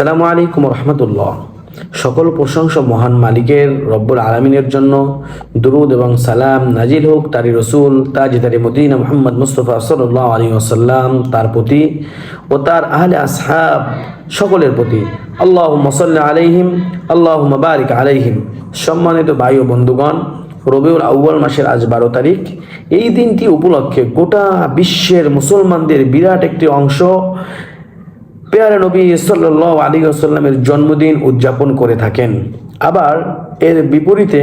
আসসালামু আলাইকুম রহমতুল্লাহ। সকল প্রশংসা মহান মালিকের, রব্বুল আলমিনের জন্য। দুরুদ এবং সালাম নাজিল হোক তারি রসুল তাজি তারি মদিনা মোহাম্মদ মুস্তফা সাল্লাহ আলী ওসাল্লাম তার প্রতি ও তার আহলে আসহাব সকলের প্রতি। আল্লাহ মসল্লা আলাইহিম আল্লাহ বারিক আলাইহিম। সম্মানিত ভাই ও বন্ধুগণ, রবিউল আউ্য়াল মাসের আজ বারো তারিখ। এই দিনটি উপলক্ষে গোটা বিশ্বের মুসলমানদের বিরাট একটি অংশ পেয়ারে নবী সাল্লাহ আলী আসাল্লামের জন্মদিন উদযাপন করে থাকেন। আবার এর বিপরীতে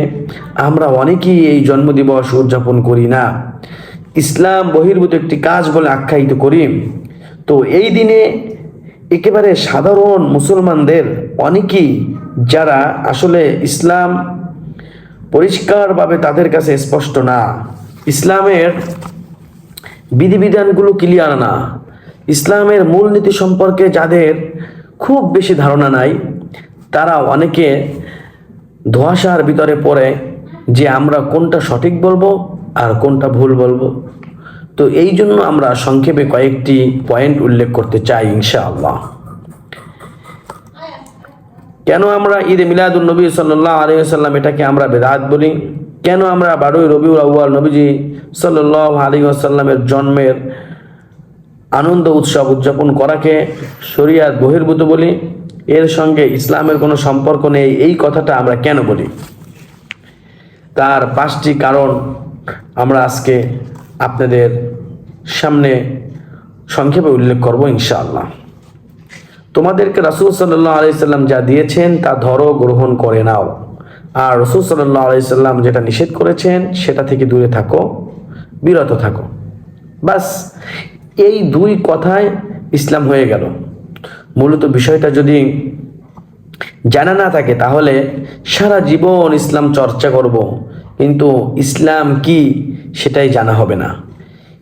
আমরা অনেকেই এই জন্মদিবস উদযাপন করি না। ইসলাম বহির্ভূত একটি কাজ বলে আখ্যায়িত করি। তো এই দিনে একেবারে সাধারণ মুসলমানদের অনেকেই যারা আসলে ইসলাম পরিষ্কারভাবে তাদের কাছে স্পষ্ট না, ইসলামের বিধিবিধানগুলো ক্লিয়ার না ইসলামের মূলনীতি সম্পর্কে যাদের খুব বেশি ধারণা নাই, তারা অনেকে ধোঁয়াশার ভিতরে পড়ে যে আমরা কোনটা সঠিক বলব আর কোনটা ভুল বলব। তো এই জন্য আমরা সংক্ষেপে কয়েকটি পয়েন্ট উল্লেখ করতে চাই ইনশাআল্লাহ। কেন আমরা ঈদে মিলাদুল নবী সাল্লাহ আলিয়াল্লাম এটাকে আমরা বেদাত বলি? কেন আমরা বারোই রবিউল আউ্য়াল নবীজি সাল্লাহ আলী জন্মের আনন্দ উৎসব উদযাপন করাকে শরিয়াত বহির্ভূত বলি। এর সঙ্গে ইসলামের কোনো সম্পর্ক নেই, এই কথাটা আমরা কেন বলি? তার পাঁচটি কারণ আমরা আজকে আপনাদের সামনে সংক্ষেপে উল্লেখ করব ইনশাআল্লাহ। তোমাদেরকে রাসুল সাল্লাহ আলাইসাল্লাম যা দিয়েছেন তা ধরো, গ্রহণ করে নাও। আর রসুল সাল্লাহ আলাইসাল্লাম যেটা নিষেধ করেছেন, সেটা থেকে দূরে থাকো, বিরত থাকো। বাস এই দুই কথায় ইসলাম হয়ে গেল। মূলত বিষয়টা যদি জানা না থাকে, তাহলে সারা জীবন ইসলাম চর্চা করব, কিন্তু ইসলাম কি সেটাই জানা হবে না।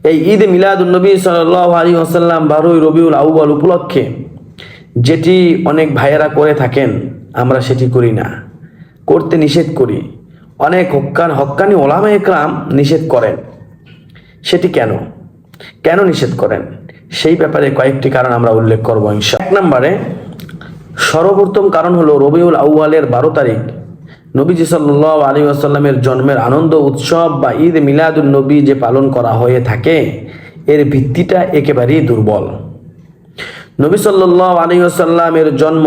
এই ঈদ মিলাদুলনবী সাল আলী আসাল্লাম বারোই রবিউল আউ্বাল উপলক্ষে যেটি অনেক ভাইয়েরা করে থাকেন, আমরা সেটি করি না। করতে নিষেধ করি। অনেক হক্কান হক্কানি ওলামা একরাম নিষেধ করেন। সেটি কেন? কেন নিষেধ করেন? সেই ব্যাপারে কয়েকটি কারণ আমরা উল্লেখ করব এক নম্বরে, সর্বপ্রথম কারণ হলো রবিউল আউ্য়ালের বারো তারিখ। নবীজি সাল্লাহ আলী আসাল্লামের জন্মের আনন্দ, উৎসব বা ঈদ মিলাদুল নবী যে পালন করা হয়ে থাকে, এর ভিত্তিটা একেবারেই দুর্বল। নবী সাল্লাহ আলী আসাল্লামের জন্ম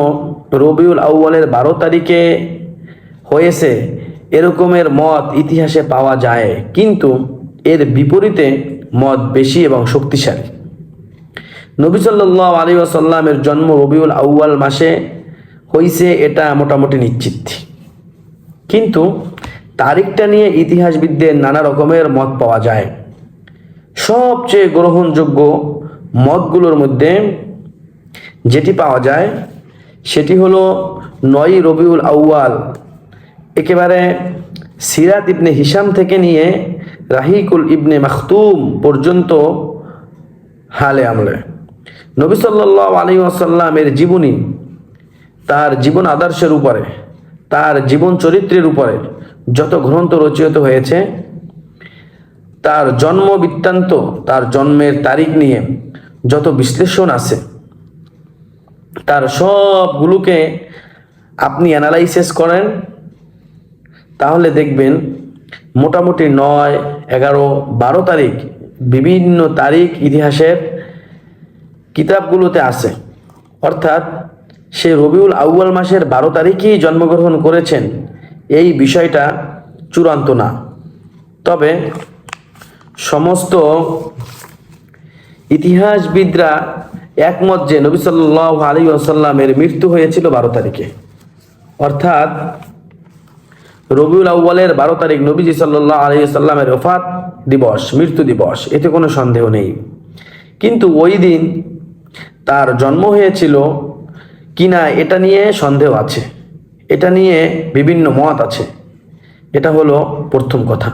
রবিউল আউ্য়ালের বারো তারিখে হয়েছে। এরকমের মত ইতিহাসে পাওয়া যায়। কিন্তু এর বিপরীতে মত বেশি এবং শক্তিশালী। নবী সাল্লাহ আলী আসাল্লামের জন্ম রবিউল আউ্য়াল মাসে হইছে এটা মোটামুটি নিশ্চিত। কিন্তু তারিখটা নিয়ে ইতিহাসবিদদের নানা রকমের মত পাওয়া যায়। সবচেয়ে গ্রহণযোগ্য মতগুলোর মধ্যে যেটি পাওয়া যায়, সেটি হলো নয় রবিউল আউ্য়াল। একেবারে সিরাত ইবনে হিসাম থেকে নিয়ে রাহিকুল ইবনে মাখতুম পর্যন্ত হালে আমলে। নবী সাল্লাহ আলী আসাল্লামের জীবনী তার জীবন আদর্শের উপরে, তার জীবন চরিত্রের উপরে যত গ্রন্থ রচিত হয়েছে, তার জন্ম বৃত্তান্ত, তার জন্মের তারিখ নিয়ে যত বিশ্লেষণ আছে, তার সবগুলোকে আপনি অ্যানালাইসিস করেন, তাহলে দেখবেন মোটামুটি নয়, এগারো, বারো তারিখ বিভিন্ন তারিখ ইতিহাসের কিতাবগুলোতে আছে। অর্থাৎ সে রবিউল আউ্য়াল মাসের বারো তারিখেই জন্মগ্রহণ করেছেন। এই বিষয়টা চূড়ান্ত না। তবে সমস্ত ইতিহাসবিদরা একমত যে নবী সাল্লাহ আলী আসাল্লামের মৃত্যু হয়েছিল বারো তারিখে। অর্থাৎ রবিউল আউ্বালের বারো তারিখ নবীজি সাল্লাহ আলী সাল্লামের ওফাত দিবস, মৃত্যু দিবস, এতে কোনো সন্দেহ নেই। কিন্তু ওই দিন তার জন্ম হয়েছিল কিনা এটা নিয়ে সন্দেহ আছে। এটা নিয়ে বিভিন্ন মত আছে। এটা হলো প্রথম কথা।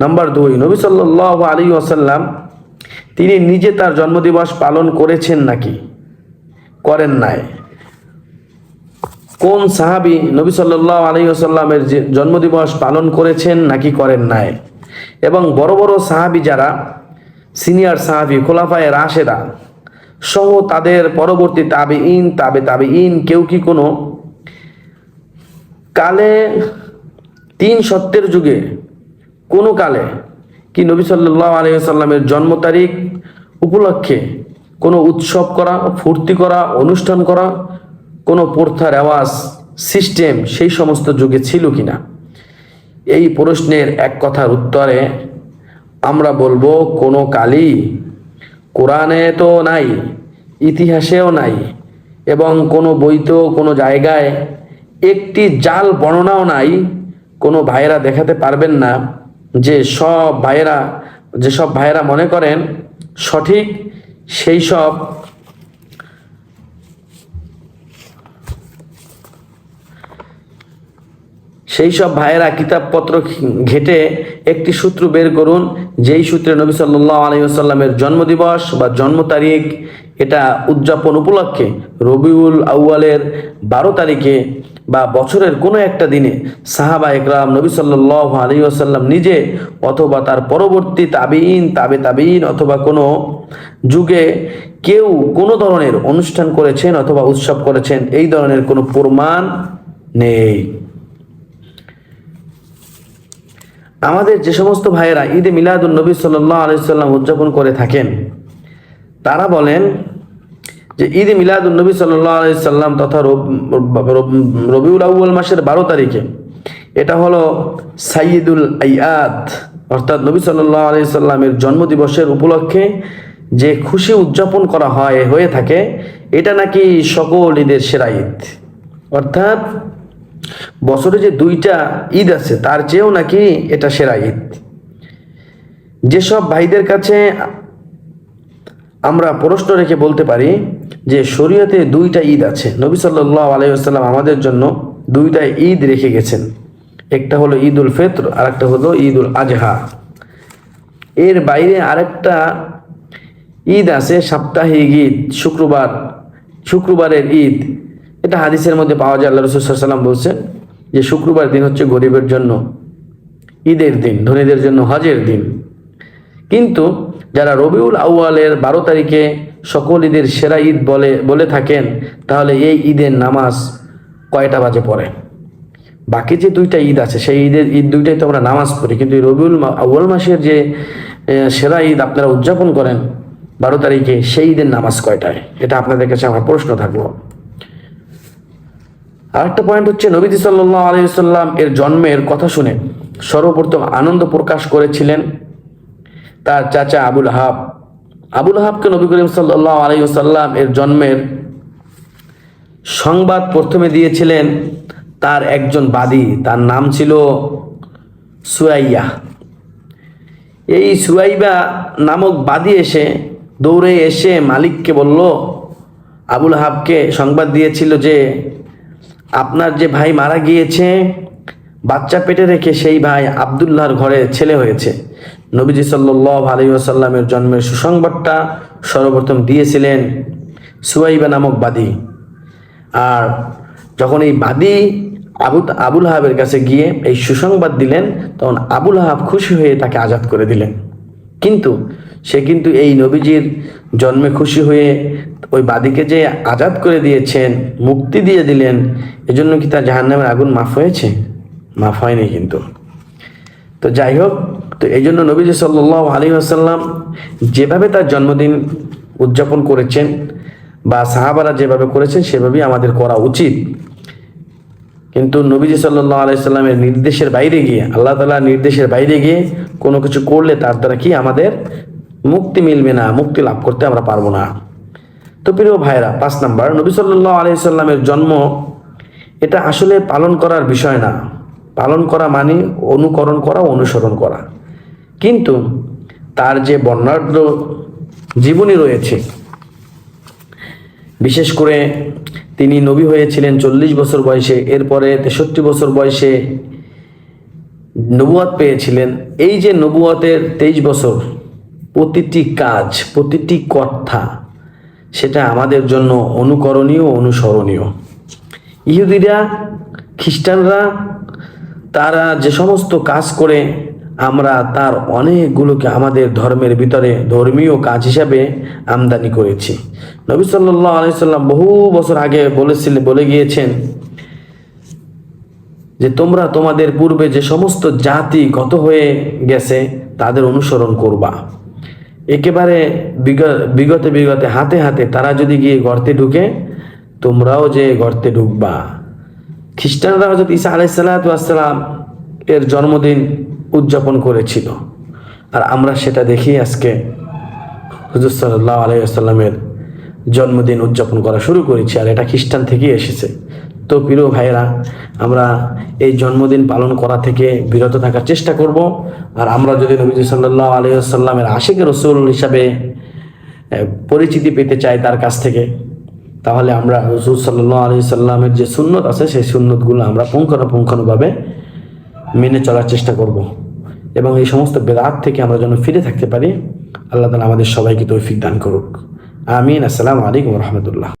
নাম্বার দুই, নবী সাল্লাহ আলী আসাল্লাম তিনি নিজে তার জন্মদিবস পালন করেছেন নাকি? করেন নাই। কোন সাহাবি নবী সাল্লাহ যে জন্মদিবস পালন করেছেন নাকি করেন নাই? এবং বড় বড় সাহাবি যারা, সিনিয়র সাহাবি, খোলাফায় রাশেরা সহ তাদের পরবর্তী তাবে ইন তাবে তাবে ইন কেউ কি কোনো? কালে তিন সত্যের যুগে কোনো কালে কি নবী সাল্লাহ আলহিসাল্লামের জন্ম তারিখ উপলক্ষে কোনো উৎসব করা, ফুর্তি করা, অনুষ্ঠান করা কোনো প্রথা রেওয়াজ সিস্টেম সেই সমস্ত যুগে ছিল কিনা? এই প্রশ্নের এক কথার উত্তরে আমরা বলব, কোনো কালই কোরআনে তো নাই, ইতিহাসেও নাই, এবং কোনো বইতেও, কোনো জায়গায় একটি জাল বর্ণনাও নাই, কোনো ভাইয়েরা দেখাতে পারবেন না যে সব ভাইয়েরা যেসব ভাইয়েরা মনে করেন সঠিক, সেই সব সেই সব ভাইয়েরা কিতাবপত্র ঘেটে একটি সূত্র বের করুন, যেই সূত্রে নবী সাল্লাহ আলাইসাল্লামের জন্মদিবস বা জন্ম তারিখ, এটা উদযাপন উপলক্ষে রবিউল আউয়ালের বারো তারিখে বা বছরের কোনো একটা দিনে সাহাবা একরাম নবী সাল্লাহ আলী আসাল্লাম নিজে অথবা তার পরবর্তী তাবিন তাবে তাবিন অথবা কোনো যুগে কেউ কোনো ধরনের অনুষ্ঠান করেছেন অথবা উৎসব করেছেন, এই ধরনের কোনো প্রমাণ নেই। আমাদের যে সমস্ত ভাইয়েরা ঈদে মিলাদুল নবী সাল্লাহ আলাইসাল্লাম উদযাপন করে থাকেন, তারা বলেন যে ঈদে মিলাদুল নবী সাল্লাহ আলাইসাল্লাম তথা রবিউল আউ্ল মাসের বারো তারিখে, এটা হলো সাইয়দুল আইয়াদ অর্থাৎ নবী সাল্লাহ আলাইসাল্লামের জন্মদিবসের উপলক্ষে যে খুশি উদযাপন করা হয়, হয়ে থাকে, এটা নাকি সকল ঈদের সেরা ঈদ। অর্থাৎ বছরে যে দুইটা ঈদ আছে, তার চেয়েও নাকি এটা সেরা ঈদ। যেসব ভাইদের কাছে আমরা প্রশ্ন রেখে বলতে পারি যে, শরীয়তে দুইটা ঈদ আছে। নবী সাল্লাহ আলাইসাল্লাম আমাদের জন্য দুইটা ঈদ রেখে গেছেন। একটা হলো ঈদ উল ফিত্র আর একটা হলো ঈদ উল আজহা। এর বাইরে আরেকটা ঈদ আছে সাপ্তাহিক ঈদ, শুক্রবার। শুক্রবারের ঈদ এটা হাদিসের মধ্যে পাওয়া যায়, আল্লাহ রসুলাম বলছেন যে শুক্রবার দিন হচ্ছে গরিবের জন্য, ঈদের দিন, ধনীদের জন্য হজের দিন। কিন্তু যারা রবিউল আউয়ালের বারো তারিখে সকল ঈদের সেরা ঈদ বলে বলে থাকেন, তাহলে এই ঈদের নামাজ কয়টা বাজে পড়ে? বাকি যে দুইটা ঈদ আছে, সেই ঈদের, ঈদ দুইটাই তো আমরা নামাজ পড়ি, কিন্তু রবিউল আউয়াল মাসের যে সেরা ঈদ আপনারা উদযাপন করেন, বারো তারিখে সেই ঈদের নামাজ কয়টায়? এটা আপনাদের কাছে আমার প্রশ্ন থাকল। আরেকটা পয়েন্ট হচ্ছে নবীজি সাল্লাহ আলাইসাল্লাম এর জন্মের কথা শুনে সর্বপ্রথম আনন্দ প্রকাশ করেছিলেন তার চাচা আবুল হাব। আবুল হাবকে নবী করিম সাল্লাহ আলাইসাল্লাম এর জন্মের সংবাদ প্রথমে দিয়েছিলেন তার একজন বাদী, তার নাম ছিল সুয়াইয়া। এই সুয়াইবা নামক বাদী এসে দৌড়ে এসে মালিককে বলল, আবুল হাবকে সংবাদ দিয়েছিল যে আপনার যে ভাই মারা গিয়েছে, বাচ্চা পেটে রেখে সেই ভাই আবদুল্লাহর ঘরে ছেলে হয়েছে। নবীজি সাল্লাহ আলী আসাল্লামের জন্মের সুসংবাদটা সর্বপ্রথম দিয়েছিলেন সুয়াইবা নামক বাদী। আর যখন এই বাদী আবু আবুল হাবের কাছে গিয়ে এই সুসংবাদ দিলেন, তখন আবুল হাব খুশি হয়ে তাকে আজাদ করে দিলেন। কিন্তু সে কিন্তু এই নবীজির জন্মে খুশি হয়ে ওই বাদীকে যে আজাদ করে দিয়েছেন, মুক্তি দিয়ে দিলেন, এজন্য কি তার জাহান নামের আগুন মাফ হয়েছে? মাফ হয়নি কিন্তু। তো যাই হোক, তো এই জন্য নবীজি সাল্লাহ আলী আসাল্লাম যেভাবে তার জন্মদিন উদযাপন করেছেন বা সাহাবারা যেভাবে করেছেন, সেভাবেই আমাদের করা উচিত। কিন্তু নবীজি সাল্লাহ আলাইসাল্লামের নির্দেশের বাইরে গিয়ে, আল্লাহ তালার নির্দেশের বাইরে গিয়ে কোনো কিছু করলে তার দ্বারা কি আমাদের মুক্তি মিলবে না, মুক্তি লাভ করতে আমরা পারব না। তো প্রিয় ভাইরা পাঁচ নাম্বার, নবী সাল্লাহ আলাইসাল্লামের জন্ম এটা আসলে পালন করার বিষয় না। পালন করা মানে অনুকরণ করা, অনুসরণ করা। কিন্তু তার যে বর্ণাঢ্য জীবনী রয়েছে, বিশেষ করে তিনি নবী হয়েছিলেন চল্লিশ বছর বয়সে, এরপরে তেষট্টি বছর বয়সে নবুয়াত পেয়েছিলেন। এই যে নবুয়াতের তেইশ বছর প্রতিটি কাজ, প্রতিটি কথা সেটা আমাদের জন্য অনুকরণীয়, অনুসরণীয়। ইহুদিরা, খ্রিস্টানরা, তারা যে সমস্ত কাজ করে, আমরা তার অনেকগুলোকে আমাদের ধর্মের ভিতরে ধর্মীয় কাজ হিসাবে আমদানি করেছি। নবী সাল্লাহ আলাইসাল্লাম বহু বছর আগে বলেছিলেন বলে গিয়েছেন যে, তোমরা তোমাদের পূর্বে যে সমস্ত জাতি গত হয়ে গেছে, তাদের অনুসরণ করবা। একেবারে বিগ- বিগতে বিগতে হাতে হাতে তারা যদি গিয়ে গর্তে ঢুকে, তোমরাও যে গর্তে ঢুকবা। খ্রিস্টানরা হজরত ঈসা আলাইসাল্লাম এর জন্মদিন উদযাপন করেছিল। আর আমরা সেটা দেখি আজকে হুজুর সাল্লাহ আলাইসাল্লামের জন্মদিন উদযাপন করা শুরু করেছি, আর এটা খ্রিস্টান থেকেই এসেছে। তো প্রিয় ভাইয়েরা, আমরা এই জন্মদিন পালন করা থেকে বিরত থাকার চেষ্টা করব। আর আমরা যদি নবীজি সাল্লাহ আলাইসাল্লামের আশিক রসুল হিসাবে পরিচিতি পেতে চাই তার কাছ থেকে, তাহলে আমরা রসুল সাল্লাহ আলি সাল্লামের যে সুন্নত আছে, সেই সুন্নতগুলো আমরা পুঙ্খানুপুঙ্খানুভাবে মেনে চলার চেষ্টা করব। এবং এই সমস্ত বেদাত থেকে আমরা যেন ফিরে থাকতে পারি, আল্লাহ তালা আমাদের সবাইকে তৌফিক দান করুক। আমিন। আসসালামু আলাইকুম রহমতুল্লাহ।